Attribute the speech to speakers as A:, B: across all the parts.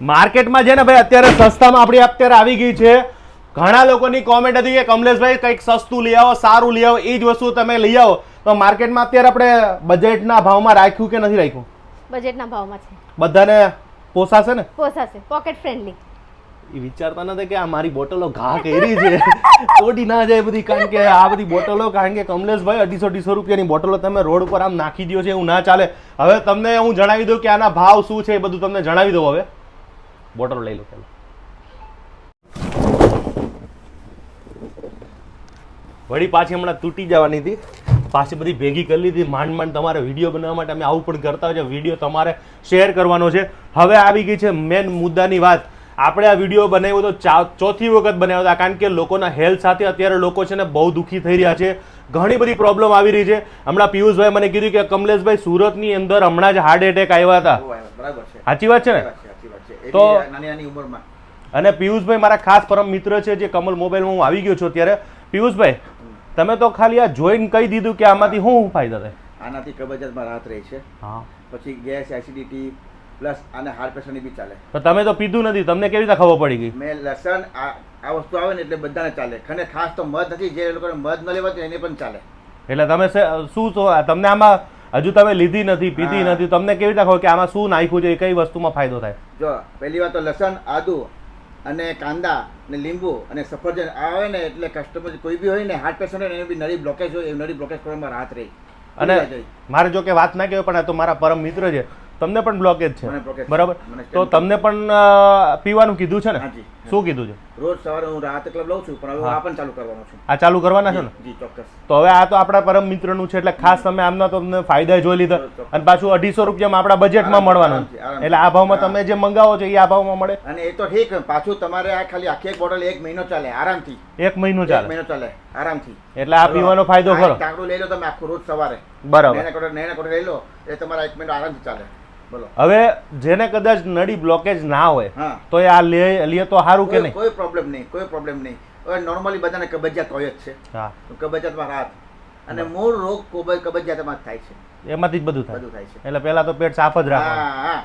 A: માર્કેટમાં છે ને ભાઈ અત્યારે સસ્તામાં આપણી અત્યારે આવી ગઈ છે. ઘણા લોકોની કોમેન્ટ હતી કે કમલેશભાઈ કંઈક સસ્તું લઈ આવો સારું લઈ આવો એ જ વસ્તુ તમે લઈ આવો. તો માર્કેટમાં અત્યારે આપણે બજેટના ભાવમાં રાખ્યું કે નથી રાખ્યું?
B: બજેટના ભાવમાં છે.
A: બધાને પોસાશે ને?
B: પોસાશે. પોકેટ ફ્રેન્ડલી
A: એ વિચારતા નથી કે આ મારી બોટલો ઘા કેરી છે. તોડી ના જાય બધી કારણ કે આ બધી બોટલો કારણ કે કમલેશભાઈ અઢીસો અઢીસો રૂપિયાની બોટલો તમે રોડ ઉપર આમ નાખી દો છે એવું ના ચાલે. હવે તમને હું જણાવી દઉં કે આના ભાવ શું છે એ બધું તમને જણાવી દઉં હવે. બોટલો લઈ લો વળી પાછી હમણાં તૂટી જવાની હતી. પાછી બધી ભેગી કરી લીધી. માંડ માંડ તમારે વીડિયો બનાવવા માટે અમે આવું પણ કરતા હોય છે. વીડિયો તમારે શેર કરવાનો છે. હવે આવી ગઈ છે મેન મુદ્દાની વાત. આપણે આ વીડિયો બનાવ્યો તો ચોથી વખત બનાવ્યો હતા. કારણ કે લોકોના હેલ્થ સાથે અત્યારે લોકો છે ને બહુ દુઃખી થઈ રહ્યા છે. ઘણી બધી પ્રોબ્લેમ આવી રહી છે. હમણાં પિયુષભાઈ મને કીધું કે કમલેશભાઈ સુરતની અંદર હમણાં જ હાર્ટ એટેક આવ્યા હતા.
C: બરાબર
A: સાચી વાત છે ને? તો-
C: નાની નાની ઉંમરમાં.
A: અને પિયુષભાઈ મારા ખાસ પરમ મિત્ર છે જે કમલ મોબાઈલમાં હું આવી ગયો છું અત્યારે. પિયુષભાઈ તમે તો ખાલી આ જોઈન કહી દીધું કે આમાંથી શું ફાયદા થાય.
C: આનાથી કબજિયાતમાં રાહત રહે છે.
A: હા.
C: પછી ગેસ એસિડિટી પ્લસ આને હાર્ટ પેશન્ટની બી ચાલે.
A: તો તમે તો પીધું નથી તમને કેવી રીતે ખબર પડી ગઈ?
C: મેં લસણ આ આ વસ્તુ આવે ને એટલે બધાને ચાલે. ખને ખાસ તો મધ નથી જે લોકોને મધ ન લેવાતું એને પણ ચાલે.
A: એટલે તમે શું છો? તમને આમાં હજુ તમે લીધી નથી પીધી નથી. તમને કેવી રીતે ખબર કે આમાં શું નાખ્યું છે એ કઈ વસ્તુમાં ફાયદો થાય?
C: જો પહેલી વાત તો લસણ આદુ અને કાંદા ને લીંબુ અને સફરજન આવે ને એટલે કસ્ટમર કોઈ બી હોય ને હાર્ટ પેશન્ટ હોય ને એને બી નળી બ્લોકેજ હોય એ નળી બ્લોકેજ કરવામાં રાહત રહી.
A: અને મારે જો કે વાત ના કહેવાય પણ આ તો મારા પરમ મિત્ર છે. તમને પણ બ્લોકેજ છે. બરાબર? તો તમને પણ પીવાનું કીધું છે ને? શું કીધું છે?
C: રોજ સવારે હું રાહત ક્લબ લઉં છું પણ હવે આ પણ ચાલુ કરવાનો છું.
A: આ ચાલુ કરવાના છો ને?
C: જી ચોક્કસ.
A: તો હવે આ તો આપણા પરમ મિત્રનું છે એટલે ખાસ તમે આમના તો તમને ફાયદા જોઈ લીધા. અને પાછું અઢીસો રૂપિયામાં આપણા બજેટમાં મળવાનું. એટલે આ ભાવમાં. તમે જે મંગાવો છો એ આ ભાવમાં મળે.
C: અને એ તો ઠીક પાછું તમારે આ ખાલી આખી એક બોટલ એક મહિનો ચાલે આરામથી.
A: એક મહિનો ચાલે.
C: મહિનો ચાલે આરામથી.
A: એટલે આ પીવાનો ફાયદો ખરો.
C: ટાંકડું લઈ લો તમે આખું રોજ સવારે.
A: બરાબર.
C: નેના કોટર લઈ લો એ તમારા એક મહિનો આરામથી ચાલે.
A: હવે જેને કદાચ નળી બ્લોકેજ ના હોય તો એ આ લે લે તો સારું કે નહીં?
C: કોઈ પ્રોબ્લેમ નહીં કોઈ પ્રોબ્લેમ નહીં. હવે નોર્મલી બધાને કબજિયાત હોય જ છે.
A: હા.
C: કબજિયાતમાં રાહત. અને મૂળ રોગ કોબ- કબજિયાતમાં જ થાય છે.
A: એમાંથી જ બધું થાય.
C: બધું થાય છે.
A: એટલે પહેલા તો પેટ સાફ જ રાખવાનું.
C: હા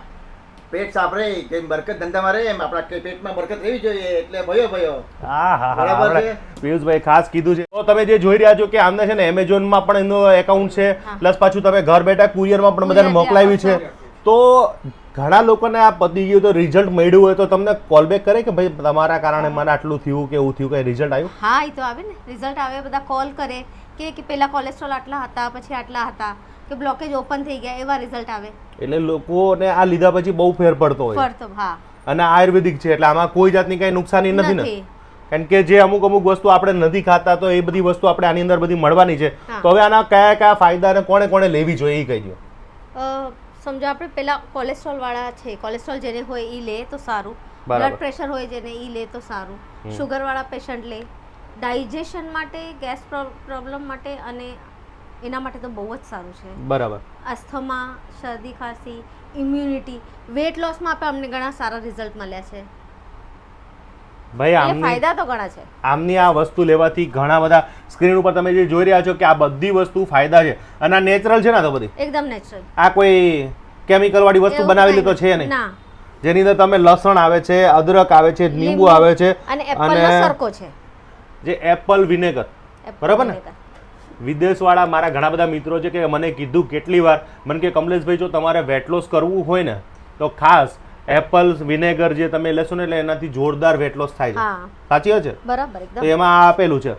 C: પેટ સાફ રહે કેમ બરકત ધંધામાં રહે એમ આપણા પેટમાં બરકત રહેવી જોઈએ એટલે ભયો ભયો.
A: હા હા
C: બરાબર છે?
A: પિયુષભાઈ ખાસ કીધું છે. તો તમે જે જોઈ રહ્યા છો કે આમને છે ને એમેઝોનમાં પણ એનો એકાઉન્ટ છે પ્લસ પાછું તમે ઘર બેઠા કુરિયરમાં પણ બધાને મોકલાવી છે. તો ઘણા લોકોને આ પતી ગયું તો રિઝલ્ટ મળ્યું હોય તો તમને કોલ બેક કરે કે ભાઈ તમારા કારણે મને આટલું થયું કે એવું થયું કે રિઝલ્ટ આવ્યું?
B: હા એ તો આવે ને. રિઝલ્ટ આવે બધા કોલ કરે કે કે પહેલા કોલેસ્ટ્રોલ આટલા હતા પછી આટલા હતા કે બ્લોકેજ ઓપન થઈ ગયા એવા રિઝલ્ટ આવે.
A: એટલે લોકોને આ લીધા પછી બહુ ફેર પડતો હોય.
B: પડતો હા.
A: અને આયુર્વેદિક છે એટલે આમાં કોઈ જાતની કઈ નુકસાની નથી ને. કારણ કે જે અમુક અમુક વસ્તુ આપણે નથી ખાતા તો એ બધી વસ્તુ આપણે આની અંદર બધી મળવાની છે. તો હવે આના કયા કયા ફાયદા અને કોણે કોણે લેવી જોઈએ એ કહી દો
B: સમજો આપણે પેલા કોલેસ્ટ્રોલ વાળા છે કોલેસ્ટ્રોલ જેને હોય એ લે તો સારું. બ્લડ પ્રેશર હોય જેને એ લે તો સારું.
A: હમ.
B: શુગર વાળા પેશન્ટ લે. ડાયજેશન માટે ગેસ પ્રોબ્લેમ માટે અને એના માટે તો બહુ જ સારું છે.
A: બરાબર.
B: અસ્થમા શરદી ખાંસી ઇમ્યુનિટી વેટ લોસમાં આપણે અમને ઘણા સારા રિઝલ્ટ મળ્યા છે.
A: ભાઈ
B: આમ
A: આમની
B: ફાયદા તો ઘણા છે.
A: આમની આ વસ્તુ લેવાથી ઘણા બધા સ્ક્રીન ઉપર તમે જે જોઈ રહ્યા છો કે આ બધી વસ્તુ ફાયદા છે. અને આ નેચરલ છે ને તો બધી?
B: એકદમ નેચરલ
A: આ કોઈ કેમિકલ વાળી વસ્તુ બનાવેલી તો છે નહીં.
B: ના.
A: જેની અંદર તમે લસણ આવે છે અદરક આવે છે લીંબુ આવે છે
B: અને સરકો છે.
A: જે એપલ વિનેગર બરાબર ને? વિદેશવાળા મારા ઘણા બધા મિત્રો છે કે મને કીધું કેટલી વાર. મને કે કમલેશભાઈ જો તમારે વેટ લોસ કરવું હોય ને તો ખાસ એપલ વિનેગર જે તમે લેશો ને એટલે એનાથી જોરદાર વેટ લોસ થાય છે. સાચી વાત છે?
B: બરાબર
A: તો એમાં આ આપેલું છે.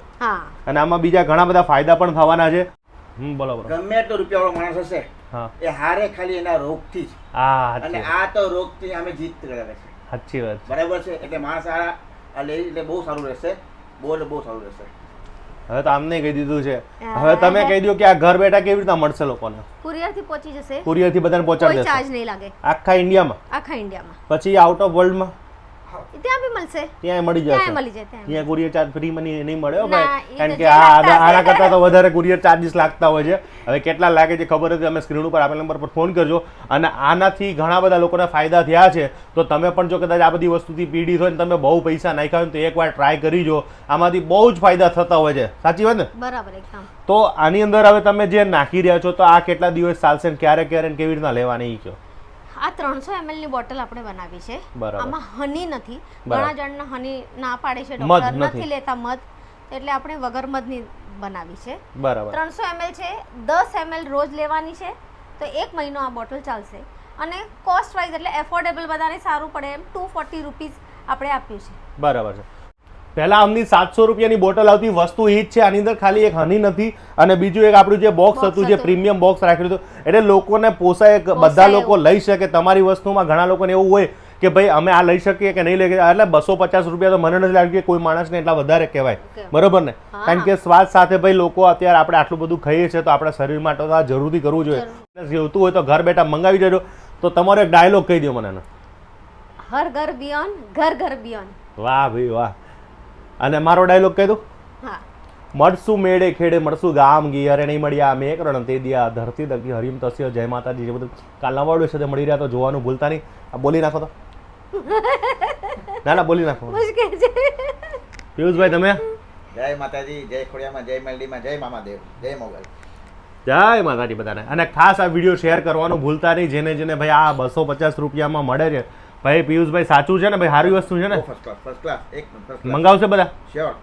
A: અને આમાં બીજા ઘણા બધા ફાયદા પણ થવાના છે. હમ બોલો બોલો
C: ગમે એટલો રૂપિયાવાળો માણસ હશે એ હારે ખાલી એના રોગથી જ.
A: હા
C: અને આ તો રોગથી અમે જીત કરાવે છે.
A: સાચી વાત
C: બરાબર છે? એટલે માણસ આ આ લે એટલે બહુ સારું રહેશે. બહુ બહુ સારું રહેશે.
A: હવે તો આમને કહી દીધું છે. હવે તમે કહી દો કે આ ઘર બેઠા કેવી રીતના મળશે લોકોને?
B: કુરિયરથી પહોંચી જશે.
A: કુરિયરથી બધાને
B: કોઈ
A: પહોંચાડી
B: ચાર્જ નહીં લાગે.
A: આખા ઇન્ડિયામાં
B: આખા ઇન્ડિયામાં
A: પછી આઉટ ઓફ વર્લ્ડમાં
B: ત્યાં બી મળશે.
A: ત્યાં મળી
B: ત્યાં
A: જશે
B: મળી જાય ત્યાં
A: કુરિયર ચાર્જ ફ્રી મને નહીં
B: મળ્યો
A: ભાઈ. કારણ કે આ આના કરતાં તો વધારે કુરિયર ચાર્જિસ લાગતા હોય છે. હવે કેટલા લાગે છે ખબર હતી અમે સ્ક્રીન ઉપર આપેલ નંબર પર ફોન કરજો. અને આનાથી ઘણા બધા લોકોને ફાયદા થયા છે. તો તમે પણ જો કદાચ આ બધી વસ્તુથી પીડિત હોય ને તમે બહુ પૈસા નાખ્યા હોય તો એકવાર ટ્રાય કરી જો. આમાંથી બહુ જ ફાયદા થતા હોય છે. સાચી વાત ને?
B: બરાબર એકદમ.
A: તો આની અંદર હવે તમે જે નાખી રહ્યા છો તો આ કેટલા દિવસ ચાલશે ક્યારે ક્યારે કેવી રીતના લેવાની કહો
B: આ ત્રણસો એમએલની બોટલ આપણે બનાવી છે. આમાં હની નથી. ઘણા જણના હની ના પાડે છે ડોક્ટર
A: નથી.
B: લેતા મધ. એટલે આપણે વગર મધની બનાવી છે.
A: બરાબર.
B: ત્રણસો એમએલ છે દસ એમએલ રોજ લેવાની છે તો એક મહિનો આ બોટલ ચાલશે. અને કોસ્ટ વાઇઝ એટલે એફોર્ડેબલ બધાને સારું પડે એમ ટુ ફોર્ટી રૂપીઝ આપણે આપ્યું છે
A: બરાબર છે. પહેલા આમની સાતસો રૂપિયાની બોટલ આવતી વસ્તુ એ જ છે. આની અંદર ખાલી એક હની નથી અને બીજું એક આપણું જે બોક્સ હતું જે પ્રીમિયમ બોક્સ રાખ્યું હતું એટલે લોકોને પોસાય બધા લોકો લઈ શકે. તમારી વસ્તુમાં ઘણા લોકોને એવું હોય કે ભાઈ અમે આ લઈ શકીએ કે નહીં લઈ એટલે બસો પચાસ રૂપિયા તો મને નથી લાગ્યું કે કોઈ માણસને એટલા વધારે કહેવાય. બરોબર ને? કારણ કે સ્વાદ સાથે ભાઈ લોકો અત્યારે આપણે આટલું બધું ખાઈએ છીએ તો આપણા શરીર માટે તો આ જરૂરથી કરવું જોઈએ. જોઈતું હોય તો ઘર બેઠા મંગાવી દેજો. તો તમારો એક ડાયલોગ કહી દો મને
B: હર ઘર બિયોન ઘર ઘર બિયોન
A: વાહ ભાઈ વાહ. અને મારો ડાયલોગ કહી દઉં મળશું મેળે ખેડે મળશું ગામ ગી અરે નહીં મળ્યા મેં કરણ તે દિયા ધરતી દકી હરિમ તસ્ય જય માતાજી જે બધું કાલ નવાડું છે તે મળી રહ્યા તો જોવાનું ભૂલતા નહીં. આ બોલી નાખો તો. ના ના બોલી નાખો. પિયુષભાઈ તમે?
C: જય માતાજી જય ખોડિયામાં જય મેલડીમાં જય મામાદેવ જય મોગલ.
A: જય માતાજી બધાને. અને ખાસ આ વીડિયો શેર કરવાનું ભૂલતા નહીં. જેને જેને ભાઈ આ બસો પચાસ રૂપિયામાં મળે છે ભાઈ પિયુષભાઈ સાચું છે ને? ભાઈ સારી વસ્તુ છે ને?
C: ફર્સ્ટ ક્લાસ ફર્સ્ટ ક્લાસ એક
A: મંગાવશે બધા?
C: શ્યોર